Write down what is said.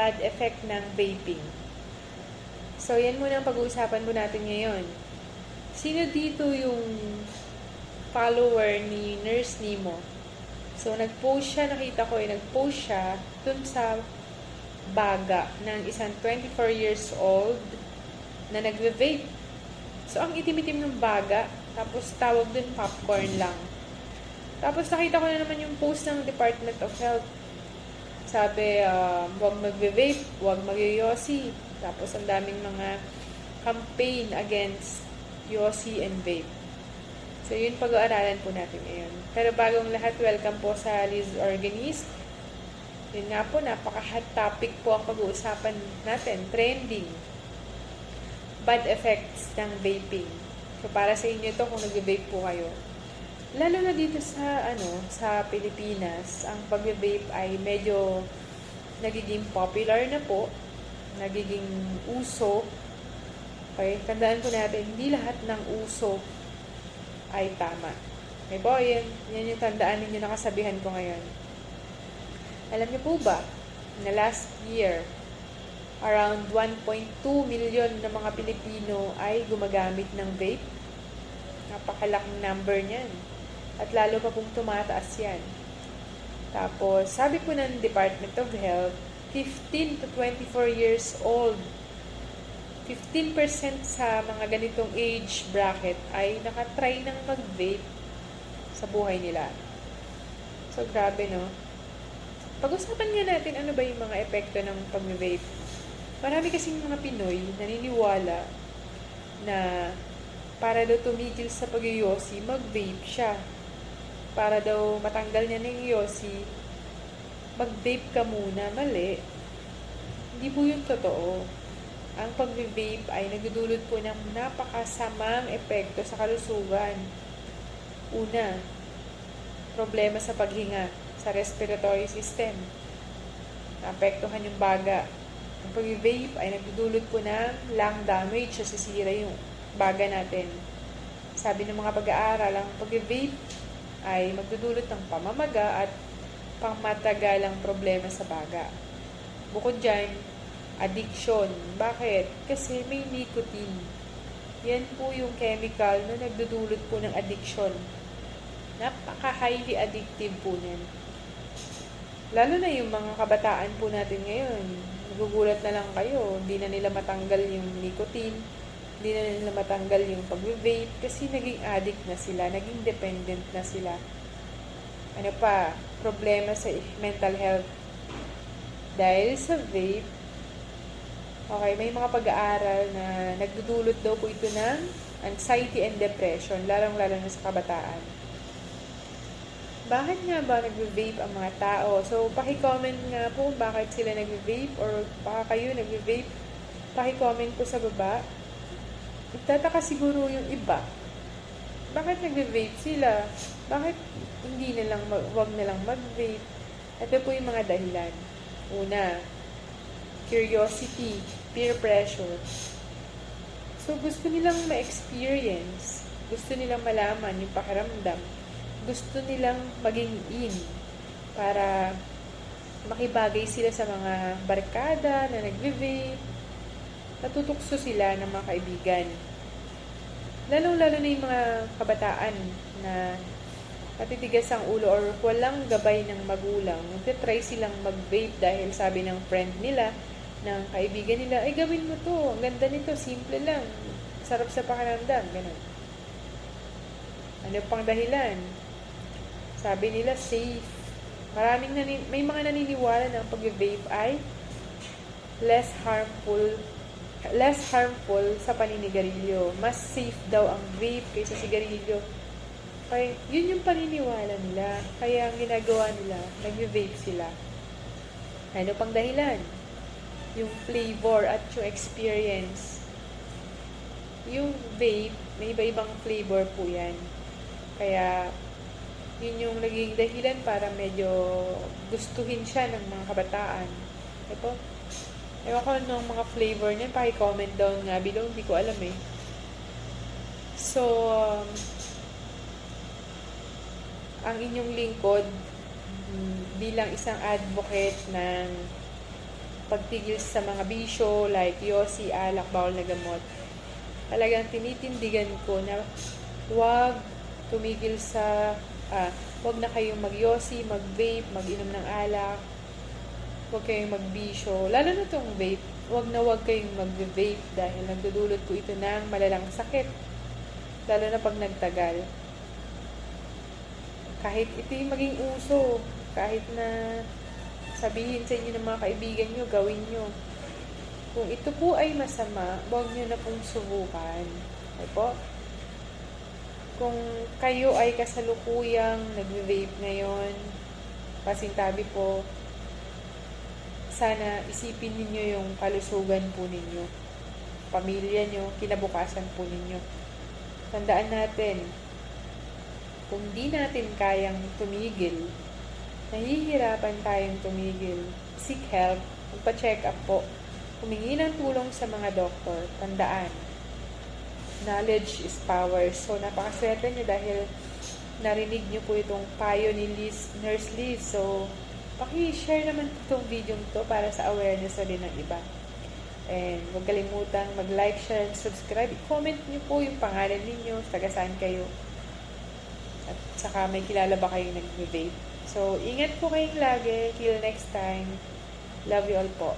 bad effect ng vaping. So, yan muna ang pag-uusapan po natin ngayon. Sino dito yung follower ni Nurse Nemo? So, nag-post siya, nakita ko eh, nag-post siya dun sa baga ng isang 24 years old na nagve-vape. So, ang itim-itim ng baga, tapos tawag dun popcorn lang. Tapos nakita ko na naman yung post ng Department of Health. Sabi, um, huwag magve-vape, huwag magyoyosi. Tapos ang daming mga campaign against yosi and vape. So, yun pag-aaralan po natin ngayon. Pero bagong lahat, welcome po sa Liz Organist. Yun nga po, napaka-hot topic po ang pag-uusapan natin. Trending. Bad effects ng vaping. So, para sa inyo to kung nag-vape po kayo. Lalo na dito sa, ano, sa Pilipinas, ang pag-vape ay medyo nagiging popular na po. Nagiging uso. Okay, tandaan po natin, hindi lahat ng uso ay tama. Okay po, yan, yan yung tandaan ninyo na kasabihan ko ngayon. Alam niyo po ba, na last year, around 1.2 million na mga Pilipino ay gumagamit ng vape? Napakalaking number niyan. At lalo pa pong tumataas yan. Tapos, sabi po ng Department of Health, 15 to 24 years old 15% sa mga ganitong age bracket ay nakatry ng mag-vape sa buhay nila. So, grabe, no? Pag-usapan nga natin ano ba yung mga epekto ng pag-vape. Marami kasing mga Pinoy naniniwala na para daw tumigil sa pag-yosi, mag-vape siya. Para daw matanggal niya ng yosi, mag-vape ka muna. Mali. Hindi po yun totoo ang pag-vape ay nagdudulot po ng napakasamang epekto sa kalusugan. Una, problema sa paghinga, sa respiratory system. Naapektuhan yung baga. Ang pag-vape ay nagdudulot po ng lung damage, sisira yung baga natin. Sabi ng mga pag-aaral, ang pag-vape ay magdudulot ng pamamaga at pangmatagalang problema sa baga. Bukod dyan, addiction. Bakit? Kasi may nicotine. Yan po yung chemical na nagdudulot po ng addiction. Napaka-highly addictive po yan. Lalo na yung mga kabataan po natin ngayon. Nagugulat na lang kayo. Hindi na nila matanggal yung nicotine. Hindi na nila matanggal yung pag-vape. Kasi naging addict na sila. Naging dependent na sila. Ano pa? Problema sa mental health. Dahil sa vape, Okay, may mga pag-aaral na nagdudulot daw po ito ng anxiety and depression, lalong-lalo na sa kabataan. Bakit nga ba nagve-vape ang mga tao? So, paki-comment nga po kung bakit sila nagve-vape or baka kayo nagve-vape. Paki-comment po sa baba. Itataka siguro yung iba. Bakit nagve-vape sila? Bakit hindi na lang, wag na lang mag-vape? Ito po yung mga dahilan. Una, curiosity, peer pressure. So, gusto nilang ma-experience. Gusto nilang malaman yung pakiramdam. Gusto nilang maging in para makibagay sila sa mga barkada na nagve-vape. Natutukso sila ng mga kaibigan. Lalong-lalo na yung mga kabataan na matitigas ang ulo or walang gabay ng magulang. Nagtitry silang mag-vape dahil sabi ng friend nila, ng kaibigan nila, ay gawin mo to, ang ganda nito, simple lang, sarap sa pakiramdam, ganun. Ano pang dahilan? Sabi nila, safe. Maraming nani- may mga naniniwala na ang pag-vape ay less harmful less harmful sa paninigarilyo. Mas safe daw ang vape kaysa sigarilyo. Kaya, yun yung paniniwala nila. Kaya ang ginagawa nila, nag-vape sila. Ano pang dahilan? yung flavor at yung experience. Yung vape, may iba-ibang flavor po yan. Kaya, yun yung naging dahilan para medyo gustuhin siya ng mga kabataan. Ito, ewan ko nung mga flavor niya, paki-comment down nga below, hindi ko alam eh. So, um, ang inyong lingkod, bilang isang advocate ng pagtigil sa mga bisyo like yosi, alak, bawal na gamot. Talagang tinitindigan ko na huwag tumigil sa, ah, huwag na kayong mag-yosi, mag-vape, mag-inom ng alak, huwag kayong magbisyo. Lalo na itong vape, huwag na huwag kayong mag-vape dahil nagdudulot po ito ng malalang sakit. Lalo na pag nagtagal. Kahit ito yung maging uso, kahit na sabihin sa inyo ng mga kaibigan nyo, gawin nyo. Kung ito po ay masama, huwag nyo na pong subukan. Okay po? Kung kayo ay kasalukuyang nagve-vape ngayon, pasintabi po, sana isipin ninyo yung kalusugan po ninyo, pamilya nyo, kinabukasan po ninyo. Tandaan natin, kung di natin kayang tumigil, nahihirapan tayong tumigil, seek help, magpa-check up po, humingi ng tulong sa mga doktor, tandaan, knowledge is power. So, napakaswerte nyo dahil narinig nyo po itong payo ni Liz, Nurse Liz. So, paki-share naman itong video to para sa awareness na din ng iba. And huwag kalimutang mag-like, share, and subscribe. I-comment nyo po yung pangalan ninyo, taga saan kayo. At saka may kilala ba kayong nag-vape. So, ingat po kayong lagi. Till next time. Love you all po.